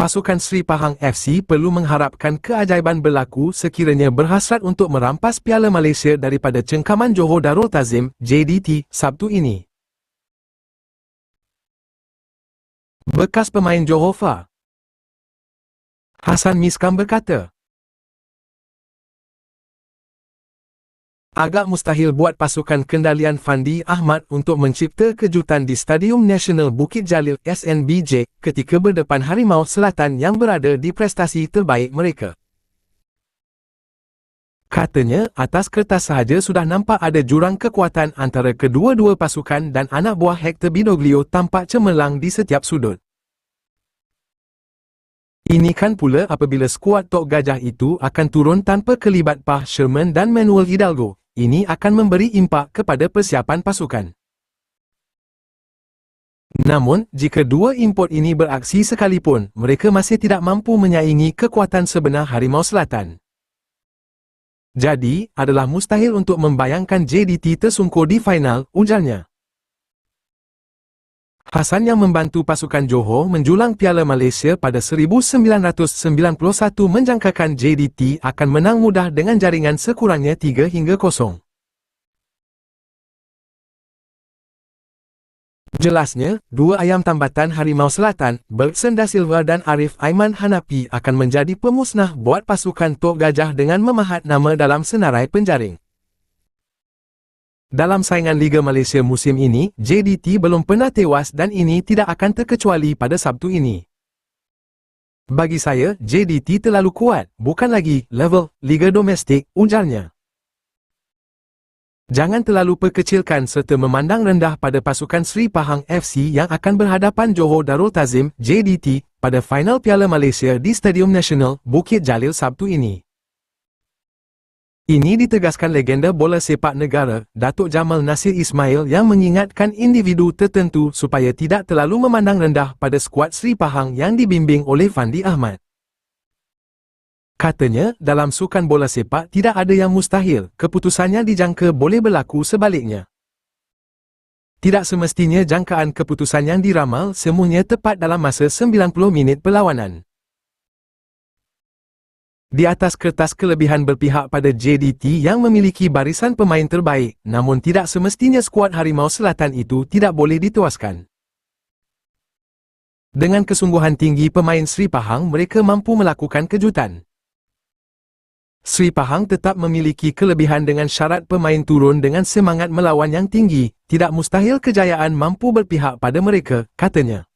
Pasukan Sri Pahang FC perlu mengharapkan keajaiban berlaku sekiranya berhasrat untuk merampas Piala Malaysia daripada cengkaman Johor Darul Tazim JDT Sabtu ini. Bekas pemain Johor Fa Hasan Miskam berkata, Agak mustahil buat pasukan kendalian Fandi Ahmad untuk mencipta kejutan di Stadium Nasional Bukit Jalil SNBJ ketika berdepan Harimau Selatan yang berada di prestasi terbaik mereka. Katanya, atas kertas sahaja sudah nampak ada jurang kekuatan antara kedua-dua pasukan dan anak buah Hector Bidoglio tampak cemerlang di setiap sudut. Ini kan pula apabila skuad Tok Gajah itu akan turun tanpa kelibat Pah Sherman dan Manuel Hidalgo, ini akan memberi impak kepada persiapan pasukan. Namun, jika dua import ini beraksi sekalipun, mereka masih tidak mampu menyaingi kekuatan sebenar Harimau Selatan. Jadi, adalah mustahil untuk membayangkan JDT tersungkur di final, ujarnya. Hasan yang membantu pasukan Johor menjulang Piala Malaysia pada 1991 menjangkakan JDT akan menang mudah dengan jaringan sekurangnya 3 hingga 0. Jelasnya, dua ayam tambatan Harimau Selatan, Bergson Da Silva dan Arif Aiman Hanapi akan menjadi pemusnah buat pasukan Tok Gajah dengan memahat nama dalam senarai penjaring. Dalam saingan Liga Malaysia musim ini, JDT belum pernah tewas dan ini tidak akan terkecuali pada Sabtu ini. Bagi saya, JDT terlalu kuat, bukan lagi level Liga Domestik, ujarnya. Jangan terlalu perkecilkan serta memandang rendah pada pasukan Sri Pahang FC yang akan berhadapan Johor Darul Tazim, JDT, pada final Piala Malaysia di Stadium Nasional, Bukit Jalil Sabtu ini. Ini ditegaskan legenda bola sepak negara, Datuk Jamal Nasir Ismail yang mengingatkan individu tertentu supaya tidak terlalu memandang rendah pada skuad Sri Pahang yang dibimbing oleh Fandi Ahmad. Katanya, dalam sukan bola sepak tidak ada yang mustahil, keputusannya dijangka boleh berlaku sebaliknya. Tidak semestinya jangkaan keputusan yang diramal semuanya tepat dalam masa 90 minit perlawanan. Di atas kertas kelebihan berpihak pada JDT yang memiliki barisan pemain terbaik, namun tidak semestinya skuad Harimau Selatan itu tidak boleh dituaskan. Dengan kesungguhan tinggi pemain Sri Pahang, mereka mampu melakukan kejutan. Sri Pahang tetap memiliki kelebihan dengan syarat pemain turun dengan semangat melawan yang tinggi, tidak mustahil kejayaan mampu berpihak pada mereka, katanya.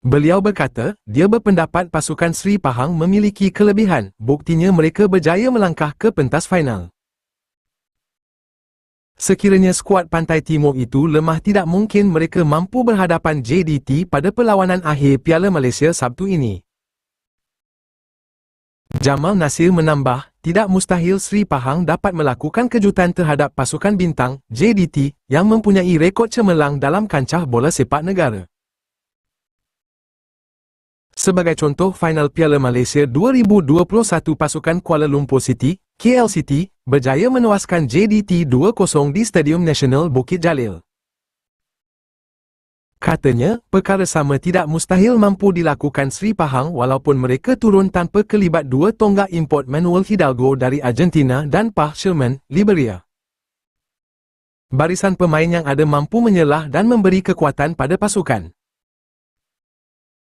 Beliau berkata, dia berpendapat pasukan Sri Pahang memiliki kelebihan, buktinya mereka berjaya melangkah ke pentas final. Sekiranya skuad Pantai Timur itu lemah tidak mungkin mereka mampu berhadapan JDT pada perlawanan akhir Piala Malaysia Sabtu ini. Jamal Nasir menambah, tidak mustahil Sri Pahang dapat melakukan kejutan terhadap pasukan bintang, JDT, yang mempunyai rekod cemerlang dalam kancah bola sepak negara. Sebagai contoh final Piala Malaysia 2021 pasukan Kuala Lumpur City, KLCT, berjaya menewaskan JDT 2-0 di Stadium Nasional Bukit Jalil. Katanya, perkara sama tidak mustahil mampu dilakukan Sri Pahang walaupun mereka turun tanpa kelibat dua tonggak import Manuel Hidalgo dari Argentina dan Pah Sherman, Liberia. Barisan pemain yang ada mampu menyelah dan memberi kekuatan pada pasukan.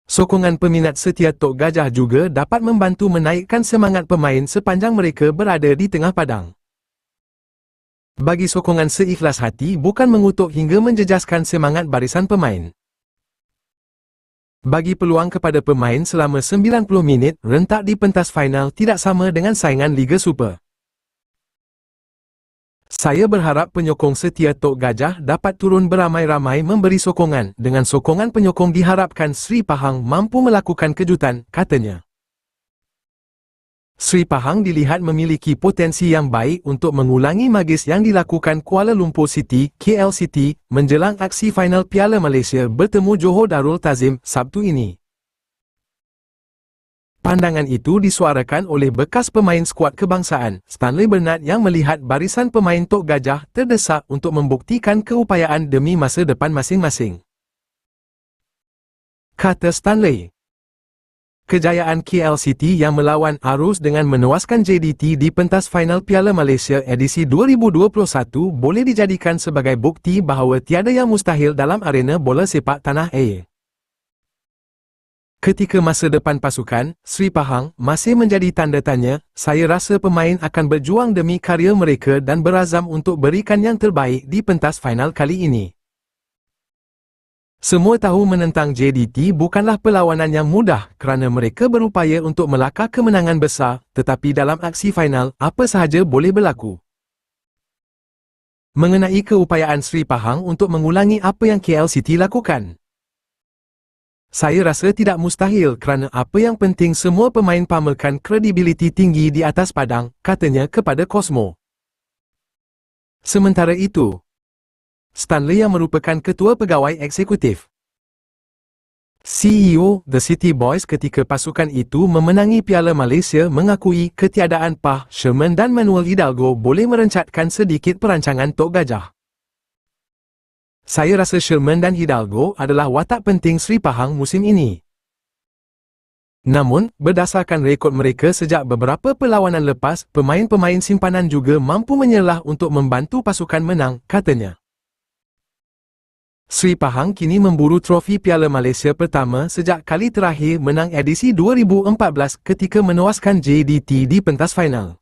Sokongan peminat setia Tok Gajah juga dapat membantu menaikkan semangat pemain sepanjang mereka berada di tengah padang. Bagi sokongan seikhlas hati bukan mengutuk hingga menjejaskan semangat barisan pemain. Bagi peluang kepada pemain selama 90 minit rentak di pentas final tidak sama dengan saingan Liga Super. Saya berharap penyokong setia Tok Gajah dapat turun beramai-ramai memberi sokongan. Dengan sokongan penyokong diharapkan Sri Pahang mampu melakukan kejutan, katanya. Sri Pahang dilihat memiliki potensi yang baik untuk mengulangi magis yang dilakukan Kuala Lumpur City, KLCT, menjelang aksi final Piala Malaysia bertemu Johor Darul Tazim Sabtu ini. Pandangan itu disuarakan oleh bekas pemain skuad kebangsaan, Stanley Bernard yang melihat barisan pemain Tok Gajah terdesak untuk membuktikan keupayaan demi masa depan masing-masing. kata Stanley. Kejayaan KL City yang melawan arus dengan menewaskan JDT di pentas final Piala Malaysia edisi 2021 boleh dijadikan sebagai bukti bahawa tiada yang mustahil dalam arena bola sepak tanah air. Ketika masa depan pasukan, Sri Pahang masih menjadi tanda tanya, saya rasa pemain akan berjuang demi karya mereka dan berazam untuk berikan yang terbaik di pentas final kali ini. Semua tahu menentang JDT bukanlah perlawanan yang mudah kerana mereka berupaya untuk melakar kemenangan besar, tetapi dalam aksi final, apa sahaja boleh berlaku. Mengenai keupayaan Sri Pahang untuk mengulangi apa yang KL City lakukan. Saya rasa tidak mustahil kerana apa yang penting semua pemain pamerkan kredibiliti tinggi di atas padang, katanya kepada Cosmo. Sementara itu, Stanley yang merupakan ketua pegawai eksekutif. CEO The City Boys ketika pasukan itu memenangi Piala Malaysia mengakui ketiadaan Pah Sherman dan Manuel Hidalgo boleh merencatkan sedikit perancangan Tok Gajah. Saya rasa Sherman dan Hidalgo adalah watak penting Sri Pahang musim ini. Namun, berdasarkan rekod mereka sejak beberapa perlawanan lepas, pemain-pemain simpanan juga mampu menyerlah untuk membantu pasukan menang, katanya. Sri Pahang kini memburu trofi Piala Malaysia pertama sejak kali terakhir menang edisi 2014 ketika menewaskan JDT di pentas final.